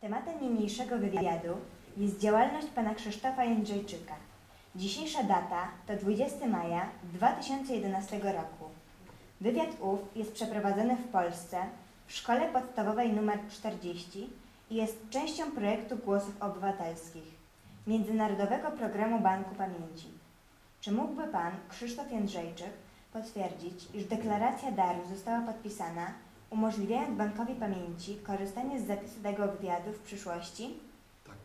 Tematem niniejszego wywiadu jest działalność pana Krzysztofa Jędrzejczyka. Dzisiejsza data to 20 maja 2011 roku. Wywiad ów jest przeprowadzony w Polsce w Szkole Podstawowej nr 40 i jest częścią projektu Głosów Obywatelskich Międzynarodowego Programu Banku Pamięci. Czy mógłby pan Krzysztof Jędrzejczyk potwierdzić, iż deklaracja daru została podpisana, umożliwiając Bankowi Pamięci korzystanie z zapisu tego wywiadu w przyszłości? Tak.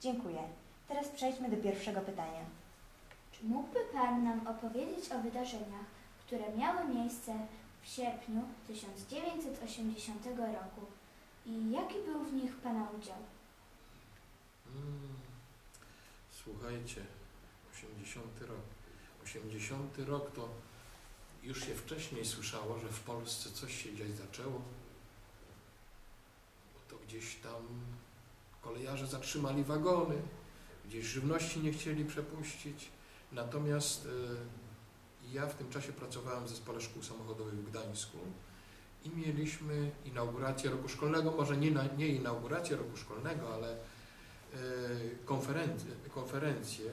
Dziękuję. Teraz przejdźmy do pierwszego pytania. Czy mógłby Pan nam opowiedzieć o wydarzeniach, które miały miejsce w sierpniu 1980 roku i jaki był w nich Pana udział? Mm, Słuchajcie, 80 rok. 80 rok to już się wcześniej słyszało, że w Polsce coś się dziać zaczęło. Bo to gdzieś tam kolejarze zatrzymali wagony, gdzieś żywności nie chcieli przepuścić. Natomiast y, ja w tym czasie pracowałem w zespole szkół samochodowych w Gdańsku i mieliśmy inaugurację roku szkolnego, może nie, na, nie inaugurację roku szkolnego, ale y, konferencję, konferencję,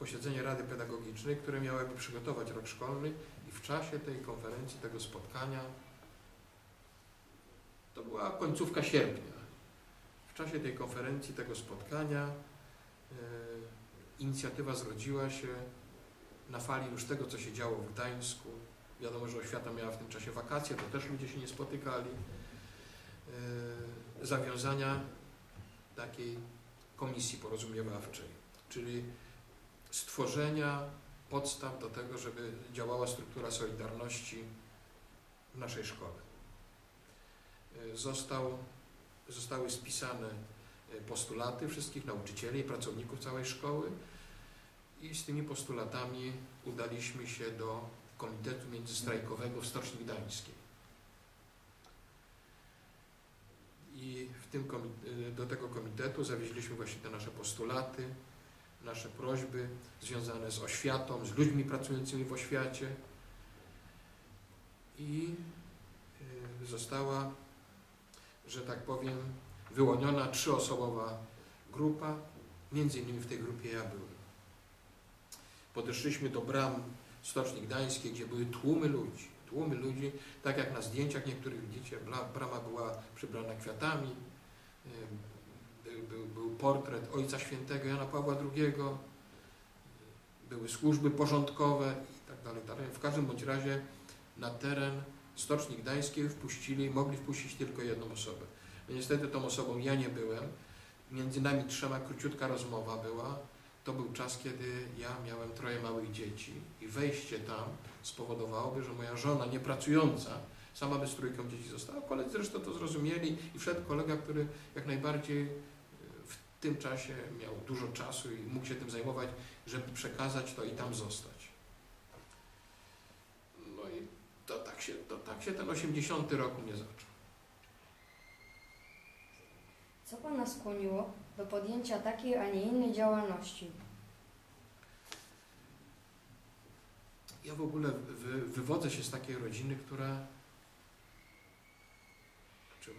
posiedzenie Rady Pedagogicznej, które miałyby przygotować rok szkolny i w czasie tej konferencji, tego spotkania, to była końcówka sierpnia, w czasie tej konferencji, tego spotkania y, inicjatywa zrodziła się na fali już tego, co się działo w Gdańsku. Wiadomo, że oświata miała w tym czasie wakacje, to też ludzie się nie spotykali. Y, Zawiązania takiej komisji porozumiewawczej, czyli stworzenia podstaw do tego, żeby działała struktura Solidarności w naszej szkole. Y, Został, zostały spisane y, postulaty wszystkich nauczycieli i pracowników całej szkoły i z tymi postulatami udaliśmy się do Komitetu Międzystrajkowego w Stoczni Gdańskiej. I w tym y, do tego komitetu zawieźliśmy właśnie te nasze postulaty, nasze prośby związane z oświatą, z ludźmi pracującymi w oświacie. I y, została, że tak powiem, wyłoniona trzyosobowa grupa, między innymi w tej grupie ja byłem. Podeszliśmy do bram Stoczni Gdańskiej, gdzie były tłumy ludzi, tłumy ludzi, tak jak na zdjęciach niektórych widzicie, brama była przybrana kwiatami, y, był, był, był portret Ojca Świętego Jana Pawła II, były służby porządkowe i tak dalej. W każdym bądź razie na teren Stoczni Gdańskiej wpuścili, mogli wpuścić tylko jedną osobę. No niestety tą osobą ja nie byłem. Między nami trzema króciutka rozmowa była. To był czas, kiedy ja miałem troje małych dzieci i wejście tam spowodowałoby, że moja żona niepracująca sama by z trójką dzieci została. Koledzy zresztą to zrozumieli i wszedł kolega, który jak najbardziej w tym czasie miał dużo czasu i mógł się tym zajmować, żeby przekazać to i tam zostać. No i to tak się, to tak się ten 80 rok u mnie zaczął. Co Pana skłoniło do podjęcia takiej, a nie innej działalności? Ja w ogóle wy, wywodzę się z takiej rodziny, która.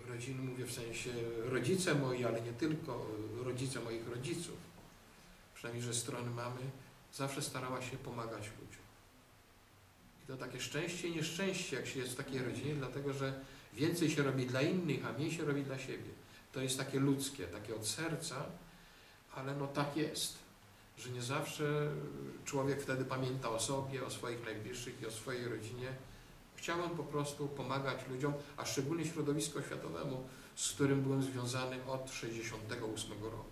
Czy rodziny mówię w sensie rodzice moi, ale nie tylko rodzice moich rodziców, przynajmniej że strony mamy, zawsze starała się pomagać ludziom. I to takie szczęście i nieszczęście, jak się jest w takiej rodzinie, dlatego że więcej się robi dla innych, a mniej się robi dla siebie. To jest takie ludzkie, takie od serca, ale no tak jest że nie zawsze człowiek wtedy pamięta o sobie, o swoich najbliższych i o swojej rodzinie. Chciałem po prostu pomagać ludziom, a szczególnie środowisku oświatowemu, z którym byłem związany od 68 roku.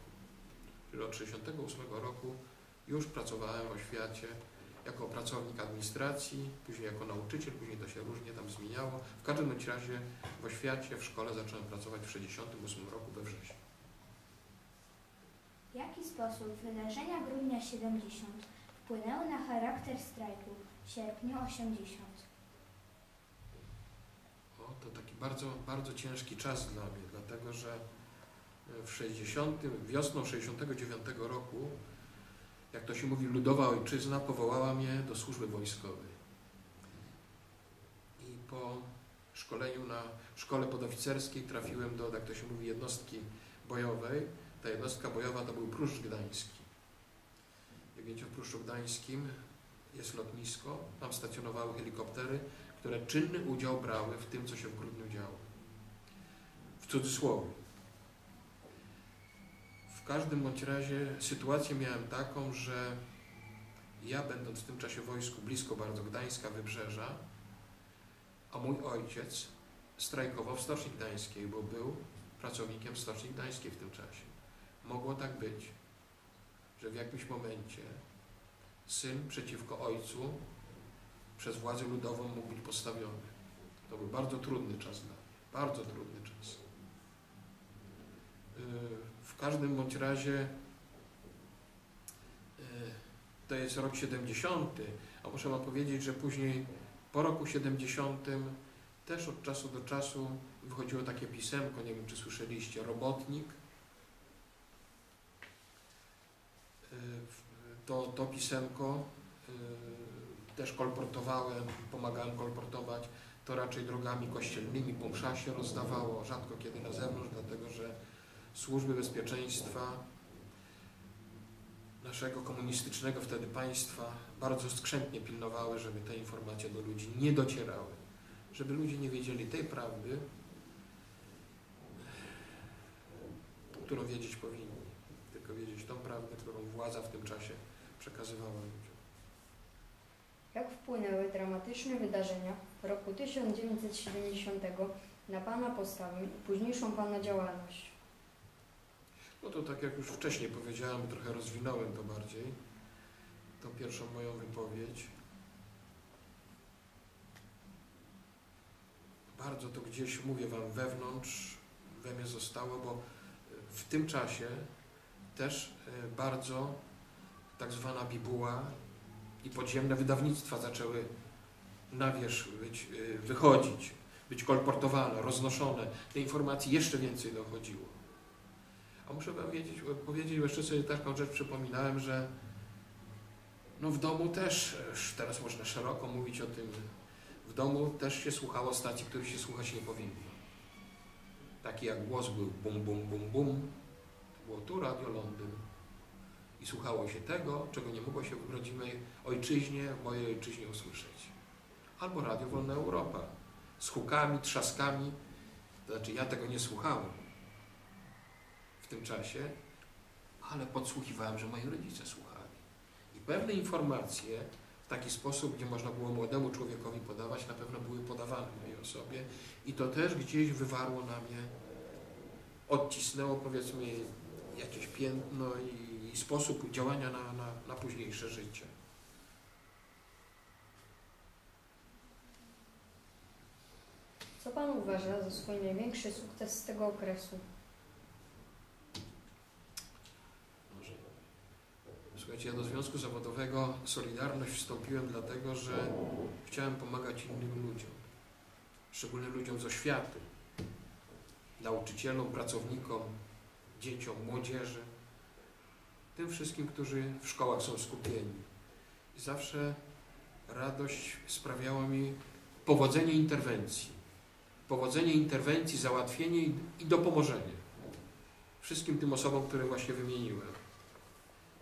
Czyli od 68 roku już pracowałem w oświacie jako pracownik administracji, później jako nauczyciel, później to się różnie tam zmieniało. W każdym razie w oświacie, w szkole zacząłem pracować w 68 roku we wrześniu. W jaki sposób wydarzenia grudnia 70 wpłynęły na charakter strajku w sierpniu 80? To taki bardzo, bardzo ciężki czas dla mnie, dlatego że w 60, wiosną 69 roku, jak to się mówi, ludowa ojczyzna powołała mnie do służby wojskowej. I po szkoleniu na szkole podoficerskiej trafiłem do, jak to się mówi, jednostki bojowej. Ta jednostka bojowa to był Pruszcz Gdański. Jak wiecie, w Pruszczu Gdańskim jest lotnisko, tam stacjonowały helikoptery, które czynny udział brały w tym, co się w grudniu działo. W cudzysłowie. W każdym bądź razie sytuację miałem taką, że ja będąc w tym czasie w wojsku blisko bardzo Gdańska, Wybrzeża, a mój ojciec strajkował w Stoczni Gdańskiej, bo był pracownikiem Stoczni Gdańskiej w tym czasie. Mogło tak być, że w jakimś momencie syn przeciwko ojcu przez władzę ludową mógł być postawiony. To był bardzo trudny czas dla mnie, bardzo trudny czas. Yy, W każdym bądź razie yy, to jest rok 70, a muszę Wam powiedzieć, że później po roku 70 też od czasu do czasu wychodziło takie pisemko, nie wiem czy słyszeliście, robotnik. Yy, To, to pisemko też kolportowałem, pomagałem kolportować, to raczej drogami kościelnymi, po mszach się rozdawało, rzadko kiedy na zewnątrz, dlatego że służby bezpieczeństwa naszego komunistycznego wtedy państwa bardzo skrzętnie pilnowały, żeby te informacje do ludzi nie docierały, żeby ludzie nie wiedzieli tej prawdy, którą wiedzieć powinni, tylko wiedzieć tą prawdę, którą władza w tym czasie przekazywała. Jak wpłynęły dramatyczne wydarzenia roku 1970 na Pana postawę i późniejszą Pana działalność? No to tak jak już wcześniej powiedziałem, trochę rozwinąłem to bardziej, tą pierwszą moją wypowiedź. Bardzo to gdzieś, mówię Wam, wewnątrz we mnie zostało, bo w tym czasie też e, bardzo tak zwana bibuła i podziemne wydawnictwa zaczęły na wierzch być, e, wychodzić, być kolportowane, roznoszone. Te informacje jeszcze więcej dochodziło. A muszę wam wiedzieć, powiedzieć, jeszcze sobie taką rzecz przypominałem, że no w domu też, teraz można szeroko mówić o tym, w domu też się słuchało stacji, których się słuchać nie powinno. Taki jak głos był bum, bum, bum, bum, to było tu Radio Londyn. I słuchało się tego, czego nie mogło się w rodzimej ojczyźnie, w mojej ojczyźnie usłyszeć. Albo Radio Wolna Europa, z hukami, trzaskami, to znaczy ja tego nie słuchałem w tym czasie, ale podsłuchiwałem, że moi rodzice słuchali. I pewne informacje w taki sposób, gdzie można było młodemu człowiekowi podawać, na pewno były podawane mojej osobie i to też gdzieś wywarło na mnie, odcisnęło powiedzmy jakieś piętno i, i sposób działania na, na, na późniejsze życie. Co Pan uważa za swój największy sukces z tego okresu? Może. Słuchajcie, ja do Związku Zawodowego Solidarność wstąpiłem dlatego, że chciałem pomagać innym ludziom, szczególnie ludziom z oświaty, nauczycielom, pracownikom, dzieciom, młodzieży, tym wszystkim, którzy w szkołach są skupieni. I zawsze radość sprawiało mi powodzenie interwencji. Powodzenie interwencji, załatwienie i, dopomożenie wszystkim tym osobom, które właśnie wymieniłem.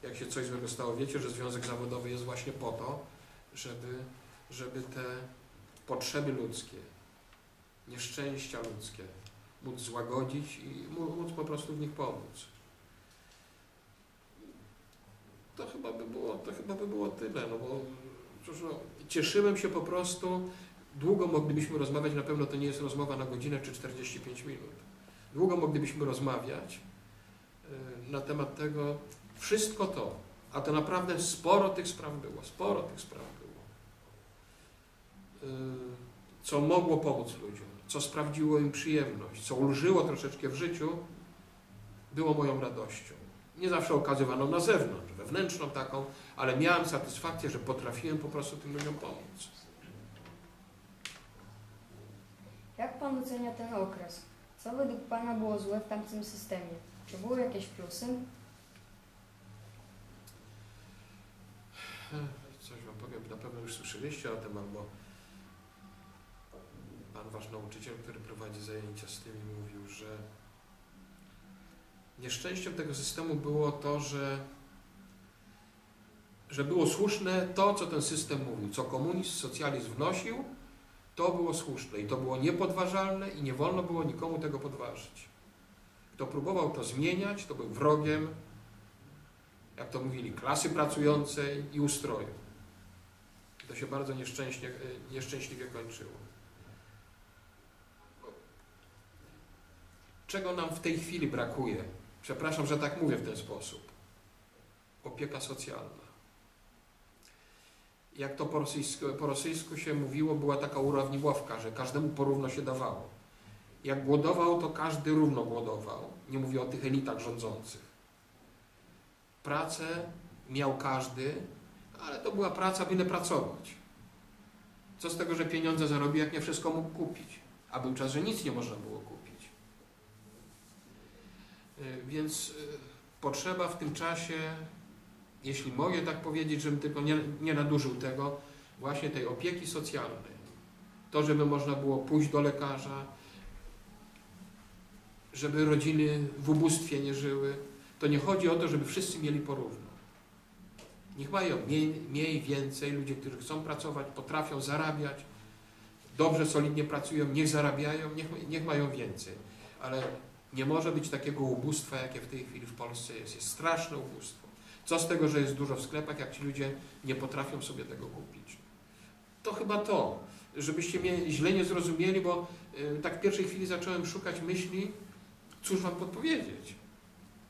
Jak się coś złego stało, wiecie, że Związek Zawodowy jest właśnie po to, żeby, żeby te potrzeby ludzkie, nieszczęścia ludzkie móc złagodzić i móc po prostu w nich pomóc. To chyba by było, to chyba by było tyle, no bo no, cieszyłem się po prostu, długo moglibyśmy rozmawiać, na pewno to nie jest rozmowa na godzinę czy 45 minut. Długo moglibyśmy rozmawiać y, na temat tego, wszystko to, a to naprawdę sporo tych spraw było, sporo tych spraw było, y, co mogło pomóc ludziom, co sprawdziło im przyjemność, co ulżyło troszeczkę w życiu, było moją radością. Nie zawsze okazywaną na zewnątrz, wewnętrzną taką, ale miałem satysfakcję, że potrafiłem po prostu tym ludziom pomóc. Jak Pan ocenia ten okres? Co według Pana było złe w tamtym systemie? Czy były jakieś plusy? Coś Wam powiem, na pewno już słyszeliście o tym, albo, pan wasz nauczyciel, który prowadzi zajęcia z tymi, mówił, że nieszczęściem tego systemu było to, że, że było słuszne to, co ten system mówił, co komunizm, socjalizm wnosił, to było słuszne i to było niepodważalne i nie wolno było nikomu tego podważyć. Kto próbował to zmieniać, to był wrogiem, jak to mówili, klasy pracującej i ustroju. To się bardzo nieszczęśnie, nieszczęśliwie kończyło. Czego nam w tej chwili brakuje? Przepraszam, że tak mówię w ten sposób. Opieka socjalna. Jak to po rosyjsku, po rosyjsku się mówiło, była taka urawniłowka, że każdemu porówno się dawało. Jak głodował, to każdy równo głodował. Nie mówię o tych elitach rządzących. Pracę miał każdy, ale to była praca, byle pracować. Co z tego, że pieniądze zarobił, jak nie wszystko mógł kupić? A był czas, że nic nie można było kupić. Y, Więc y, potrzeba w tym czasie, jeśli mogę tak powiedzieć, żebym tylko nie, nie nadużył tego, właśnie tej opieki socjalnej. To, żeby można było pójść do lekarza, żeby rodziny w ubóstwie nie żyły. To nie chodzi o to, żeby wszyscy mieli porówno. Niech mają mniej, mniej, więcej, ludzie, którzy chcą pracować, potrafią zarabiać, dobrze, solidnie pracują, niech zarabiają, niech, niech mają więcej. Ale nie może być takiego ubóstwa, jakie w tej chwili w Polsce jest. Jest straszne ubóstwo. Co z tego, że jest dużo w sklepach, jak ci ludzie nie potrafią sobie tego kupić? To chyba to, żebyście mnie źle nie zrozumieli, bo y, tak w pierwszej chwili zacząłem szukać myśli, cóż wam podpowiedzieć.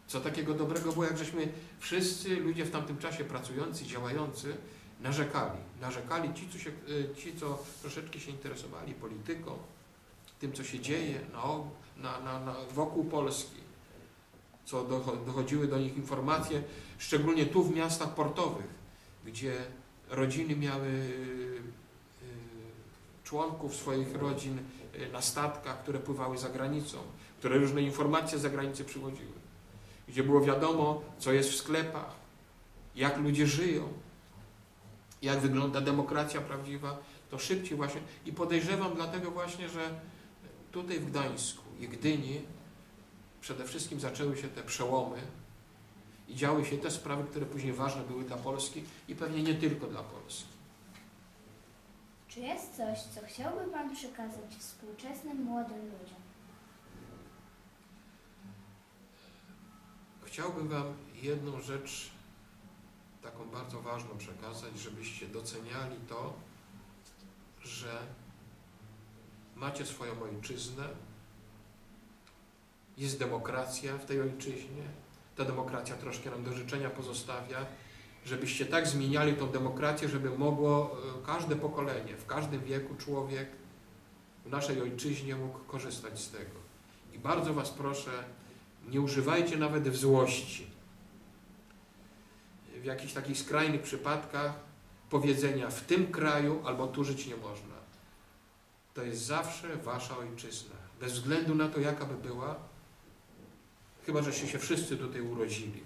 Co takiego dobrego było, jak żeśmy wszyscy ludzie w tamtym czasie pracujący, działający, narzekali. Narzekali ci, co, się, y, ci, co troszeczkę się interesowali polityką, tym, co się dzieje na, na, na, wokół Polski, co docho- dochodziły do nich informacje, szczególnie tu w miastach portowych, gdzie rodziny miały y, y, członków swoich rodzin y, na statkach, które pływały za granicą, które różne informacje z zagranicy przywodziły, gdzie było wiadomo, co jest w sklepach, jak ludzie żyją, jak wygląda demokracja prawdziwa, to szybciej właśnie. I podejrzewam dlatego właśnie, że tutaj w Gdańsku i Gdyni przede wszystkim zaczęły się te przełomy i działy się te sprawy, które później ważne były dla Polski i pewnie nie tylko dla Polski. Czy jest coś, co chciałby Pan przekazać współczesnym młodym ludziom? Chciałbym Wam jedną rzecz taką bardzo ważną przekazać, żebyście doceniali to, że macie swoją ojczyznę, jest demokracja w tej ojczyźnie, ta demokracja troszkę nam do życzenia pozostawia, żebyście tak zmieniali tą demokrację, żeby mogło e, każde pokolenie, w każdym wieku człowiek w naszej ojczyźnie mógł korzystać z tego. I bardzo Was proszę, nie używajcie nawet w złości, w jakichś takich skrajnych przypadkach powiedzenia w tym kraju albo tu żyć nie można. To jest zawsze wasza ojczyzna. Bez względu na to, jaka by była, chyba żeście się wszyscy tutaj urodzili.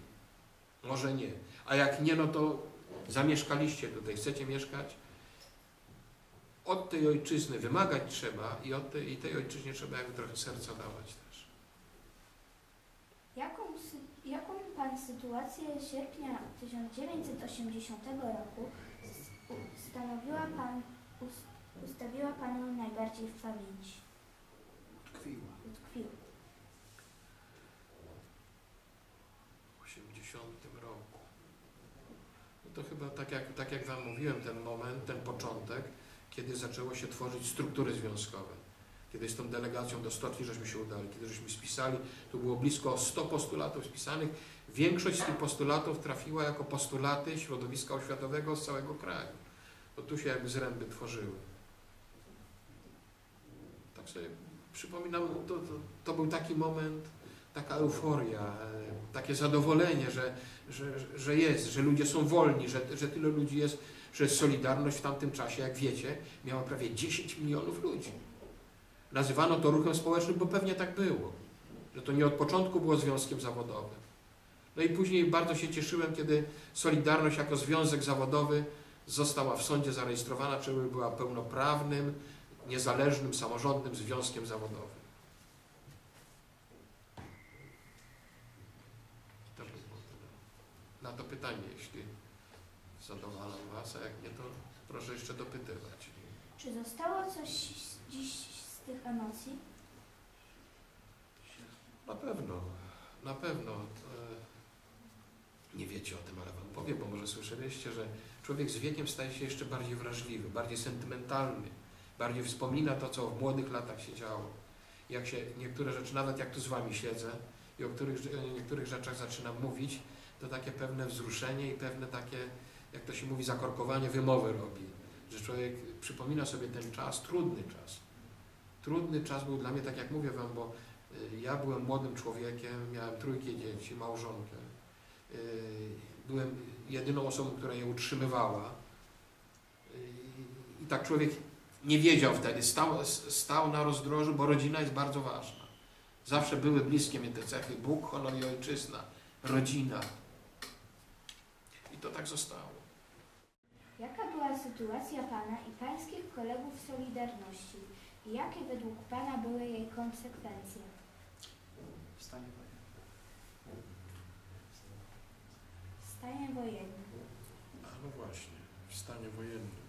Może nie. A jak nie, no to zamieszkaliście tutaj, chcecie mieszkać. Od tej ojczyzny wymagać trzeba i od tej, i tej ojczyźnie trzeba jakby trochę serca dawać też. Jaką, jaką Pan sytuację sierpnia 1980 roku stanowiła Pan, us- ustawiła Panu najbardziej w pamięci? Tkwiła. Utkwiła. w 80 roku. No to chyba tak jak, tak jak Wam mówiłem, ten moment, ten początek, kiedy zaczęło się tworzyć struktury związkowe. Kiedy z tą delegacją do Stotli żeśmy się udali, kiedy żeśmy spisali, tu było blisko 100 postulatów spisanych. Większość z tych postulatów trafiła jako postulaty środowiska oświatowego z całego kraju. To tu się jakby zręby tworzyły. Tak sobie przypominam, to, to, to był taki moment, taka euforia, e, takie zadowolenie, że, że, że jest, że ludzie są wolni, że, że tyle ludzi jest, że Solidarność w tamtym czasie, jak wiecie, miała prawie 10 milionów ludzi. Nazywano to ruchem społecznym, bo pewnie tak było, że to nie od początku było związkiem zawodowym. No i później bardzo się cieszyłem, kiedy Solidarność jako związek zawodowy została w sądzie zarejestrowana, czyli była pełnoprawnym, niezależnym, samorządnym związkiem zawodowym. To by było tyle. Na to pytanie, jeśli zadowalam Was, a jak nie, to proszę jeszcze dopytywać. Czy zostało coś dziś z tych emocji? Na pewno, na pewno. Nie wiecie o tym, ale Wam powiem, bo może słyszeliście, że człowiek z wiekiem staje się jeszcze bardziej wrażliwy, bardziej sentymentalny, bardziej wspomina to, co w młodych latach się działo. Jak się niektóre rzeczy, nawet jak tu z Wami siedzę i o których, niektórych rzeczach zaczynam mówić, to takie pewne wzruszenie i pewne takie, jak to się mówi, zakorkowanie wymowy robi. Że człowiek przypomina sobie ten czas, trudny czas. Trudny czas był dla mnie, tak jak mówię Wam, bo y, ja byłem młodym człowiekiem, miałem trójkę dzieci, małżonkę. Y, Byłem jedyną osobą, która je utrzymywała. Y, I tak człowiek nie wiedział wtedy, stał, stał na rozdrożu, bo rodzina jest bardzo ważna. Zawsze były bliskie mi te cechy. Bóg, honor i ojczyzna, rodzina. To tak zostało. Jaka była sytuacja Pana i Pańskich kolegów w Solidarności i jakie według Pana były jej konsekwencje? w stanie wojennym. Stanie wojennym. A no właśnie, w stanie wojennym.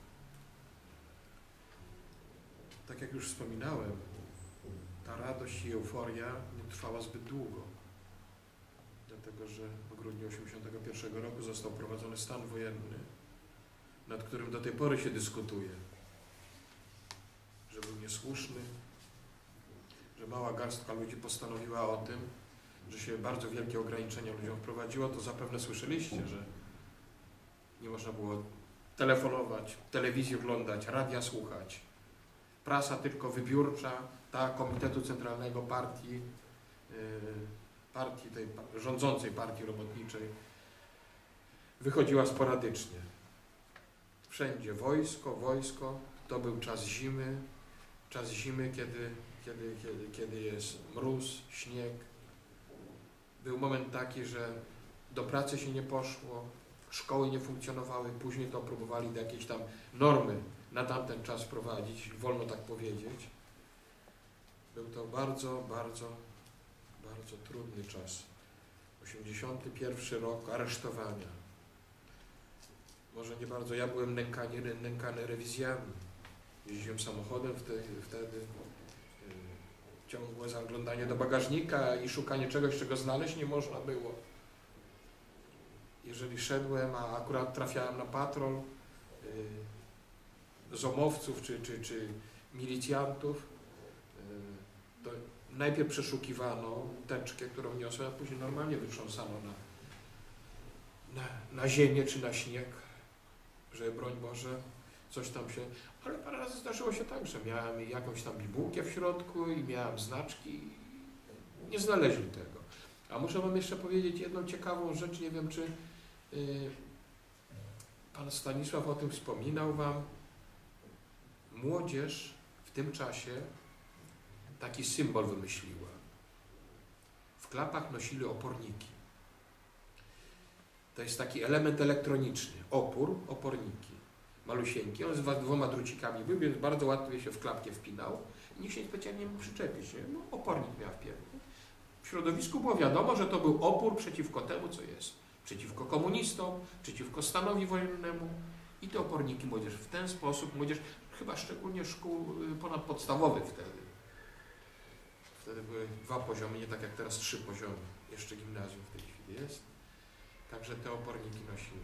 Tak jak już wspominałem, ta radość i euforia nie trwała zbyt długo. Dlatego, że w grudniu 1981 roku został wprowadzony stan wojenny, nad którym do tej pory się dyskutuje. Że był niesłuszny, że mała garstka ludzi postanowiła o tym, że się bardzo wielkie ograniczenia ludziom wprowadziło, to zapewne słyszeliście, że nie można było telefonować, telewizji oglądać, radia słuchać. Prasa tylko wybiórcza, ta Komitetu Centralnego Partii, yy, partii tej rządzącej partii robotniczej, wychodziła sporadycznie. Wszędzie wojsko, wojsko. To był czas zimy, czas zimy, kiedy, kiedy, kiedy, kiedy jest mróz, śnieg. Był moment taki, że do pracy się nie poszło, szkoły nie funkcjonowały, później to próbowali do jakiejś tam normy na tamten czas wprowadzić, wolno tak powiedzieć. Był to bardzo, bardzo, bardzo trudny czas. 81 rok aresztowania. Może nie bardzo, ja byłem nękany, nękany rewizjami. Jeździłem samochodem wtedy, wtedy ciągłe zaglądanie do bagażnika i szukanie czegoś, czego znaleźć nie można było. Jeżeli szedłem, a akurat trafiałem na patrol yy, zomowców czy, czy, czy milicjantów, to najpierw przeszukiwano teczkę, którą niosłem, a później normalnie wytrząsano na, na, na ziemię czy na śnieg, że broń Boże, coś tam się... Ale parę razy zdarzyło się tak, że miałem jakąś tam bibułkę w środku i miałem znaczki nie znaleźli tego. A muszę Wam jeszcze powiedzieć jedną ciekawą rzecz, nie wiem czy yy, Pan Stanisław o tym wspominał Wam. Młodzież w tym czasie taki symbol wymyśliła. W klapach nosili oporniki. To jest taki element elektroniczny. Opór, oporniki. Malusieńki. On z dwoma drucikami był, więc bardzo łatwo się w klapkę wpinał. Nikt się specjalnie nie przyczepić. Nie? No, opornik miał wpierw. W środowisku było wiadomo, że to był opór przeciwko temu, co jest. Przeciwko komunistom, przeciwko stanowi wojennemu. I te oporniki młodzież w ten sposób, młodzież chyba szczególnie szkół y, ponadpodstawowych wtedy. Były dwa poziomy, nie tak jak teraz trzy poziomy. Jeszcze gimnazjum w tej chwili jest. Także te oporniki nosiły.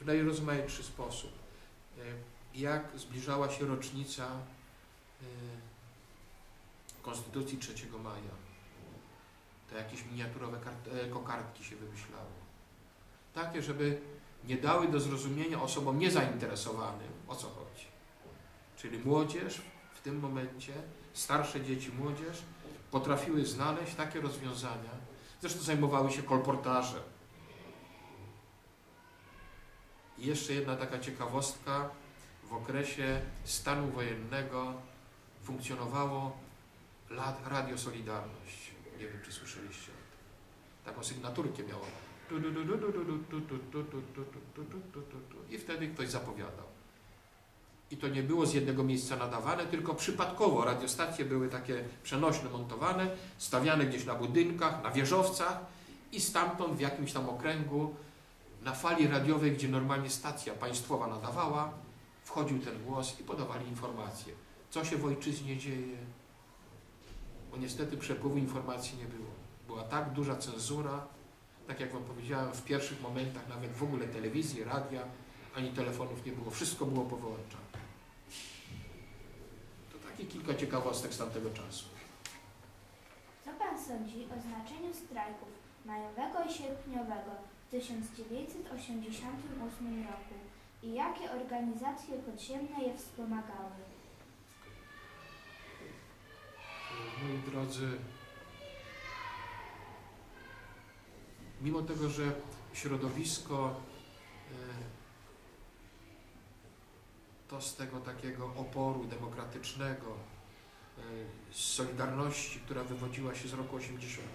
W najrozmaitszy sposób. Y, Jak zbliżała się rocznica y, Konstytucji 3 maja, to jakieś miniaturowe e, kokardki się wymyślało. Takie, żeby nie dały do zrozumienia osobom niezainteresowanym, o co chodzi. Czyli młodzież w tym momencie, starsze dzieci, młodzież potrafiły znaleźć takie rozwiązania, zresztą zajmowały się kolportażem. I jeszcze jedna taka ciekawostka, w okresie stanu wojennego funkcjonowało Radio Solidarność. Nie wiem, czy słyszeliście Taką sygnaturkę miało. I wtedy ktoś zapowiadał i to nie było z jednego miejsca nadawane, tylko przypadkowo radiostacje były takie przenośne, montowane, stawiane gdzieś na budynkach, na wieżowcach i stamtąd w jakimś tam okręgu na fali radiowej, gdzie normalnie stacja państwowa nadawała, wchodził ten głos i podawali informacje, co się w ojczyźnie dzieje, bo niestety przepływu informacji nie było. Była tak duża cenzura, tak jak Wam powiedziałem, w pierwszych momentach nawet w ogóle telewizji, radia, ani telefonów nie było, wszystko było powyłączane. Takie kilka ciekawostek z tamtego czasu. Co Pan sądzi o znaczeniu strajków majowego i sierpniowego w 1988 roku i jakie organizacje podziemne je wspomagały? Moi drodzy, mimo tego, że środowisko e, to z tego takiego oporu demokratycznego, e, z Solidarności, która wywodziła się z roku 80,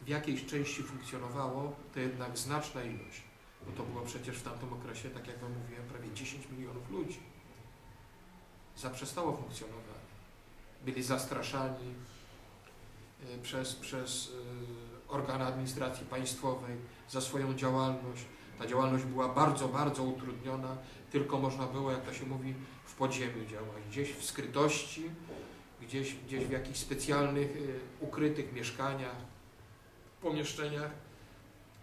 w jakiejś części funkcjonowało, to jednak znaczna ilość, bo to było przecież w tamtym okresie, tak jak Wam mówiłem, prawie 10 milionów ludzi zaprzestało funkcjonowania. Byli zastraszani e, przez, przez e, organy administracji państwowej za swoją działalność. Ta działalność była bardzo, bardzo utrudniona, tylko można było, jak to się mówi, w podziemiu działać, gdzieś w skrytości, gdzieś, gdzieś w jakichś specjalnych, y, ukrytych mieszkaniach, pomieszczeniach,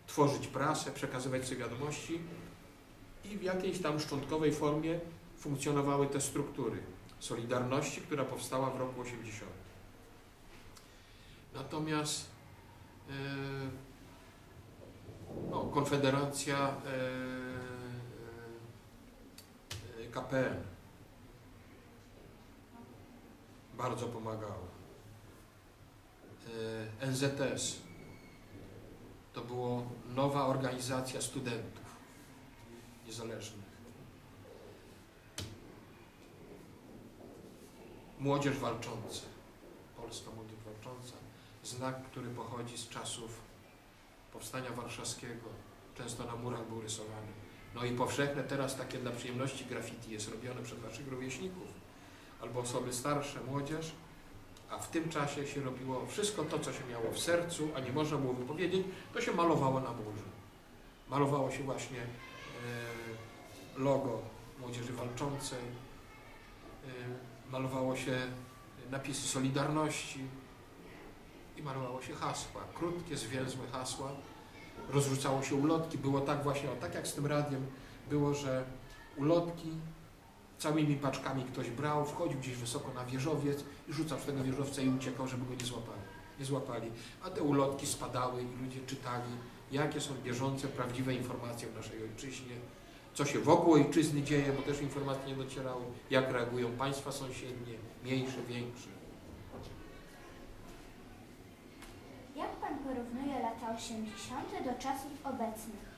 tworzyć prasę, przekazywać sobie wiadomości i w jakiejś tam szczątkowej formie funkcjonowały te struktury Solidarności, która powstała w roku 80. Natomiast y, no, Konfederacja e, e, KPN bardzo pomagała. E, NZS to była nowa organizacja studentów niezależnych. Młodzież walcząca, Polska Młodzież Walcząca, znak, który pochodzi z czasów Powstania Warszawskiego, często na murach był rysowany. No i powszechne teraz takie dla przyjemności graffiti jest robione przez Waszych rówieśników. Albo osoby starsze, młodzież, a w tym czasie się robiło wszystko to, co się miało w sercu, a nie można było wypowiedzieć, to się malowało na murze. Malowało się właśnie e, logo Młodzieży Walczącej, e, malowało się napisy Solidarności i malowało się hasła, krótkie, zwięzłe hasła. Rozrzucało się ulotki, było tak właśnie, o, tak jak z tym radiem, było, że ulotki całymi paczkami ktoś brał, wchodził gdzieś wysoko na wieżowiec i rzucał z tego wieżowca i uciekał, żeby go nie złapali. Nie złapali. A te ulotki spadały i ludzie czytali, jakie są bieżące, prawdziwe informacje w naszej ojczyźnie, co się wokół ojczyzny dzieje, bo też informacje nie docierały, jak reagują państwa sąsiednie, mniejsze, większe. Jak Pan porównuje lata 80. do czasów obecnych?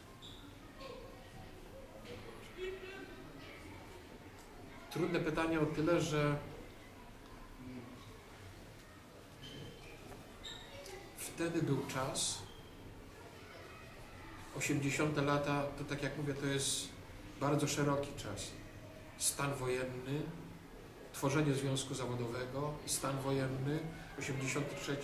Trudne pytanie o tyle, że wtedy był czas, 80 lata, to tak jak mówię, to jest bardzo szeroki czas. Stan wojenny, tworzenie związku zawodowego, stan wojenny, 83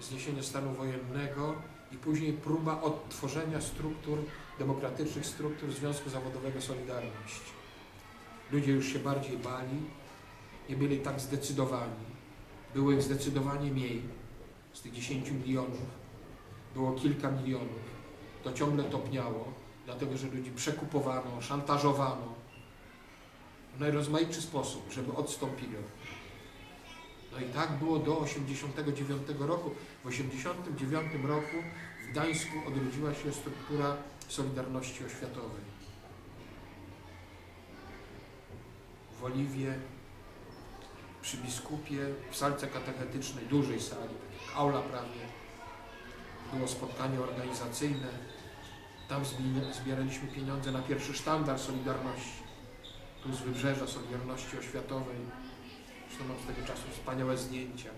zniesienie stanu wojennego i później próba odtworzenia struktur, demokratycznych struktur Związku Zawodowego Solidarność. Ludzie już się bardziej bali, nie byli tak zdecydowani. Było ich zdecydowanie mniej. Z tych 10 milionów było kilka milionów. To ciągle topniało, dlatego że ludzi przekupowano, szantażowano w najrozmaitszy sposób, żeby odstąpili od no i tak było do 89 roku. W 89 roku w Gdańsku odrodziła się struktura Solidarności Oświatowej. W Oliwie, przy biskupie, w salce katechetycznej, dużej sali, aula prawie, było spotkanie organizacyjne. Tam zbieraliśmy pieniądze na pierwszy sztandar Solidarności. Tu z wybrzeża Solidarności Oświatowej Zresztą mam z tego czasu wspaniałe zdjęcia.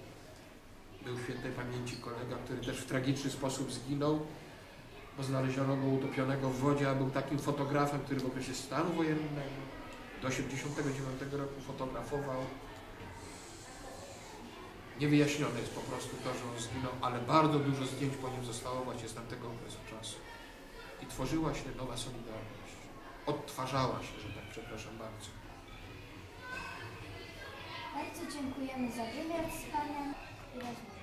Był świętej pamięci kolega, który też w tragiczny sposób zginął, bo znaleziono go utopionego w wodzie, a był takim fotografem, który w okresie stanu wojennego Do 1989 roku fotografował. Niewyjaśnione jest po prostu to, że on zginął, ale bardzo dużo zdjęć po nim zostało właśnie z tamtego okresu czasu. I tworzyła się nowa Solidarność. Odtwarzała się, że tak przepraszam bardzo. Bardzo dziękujemy za wywiad z.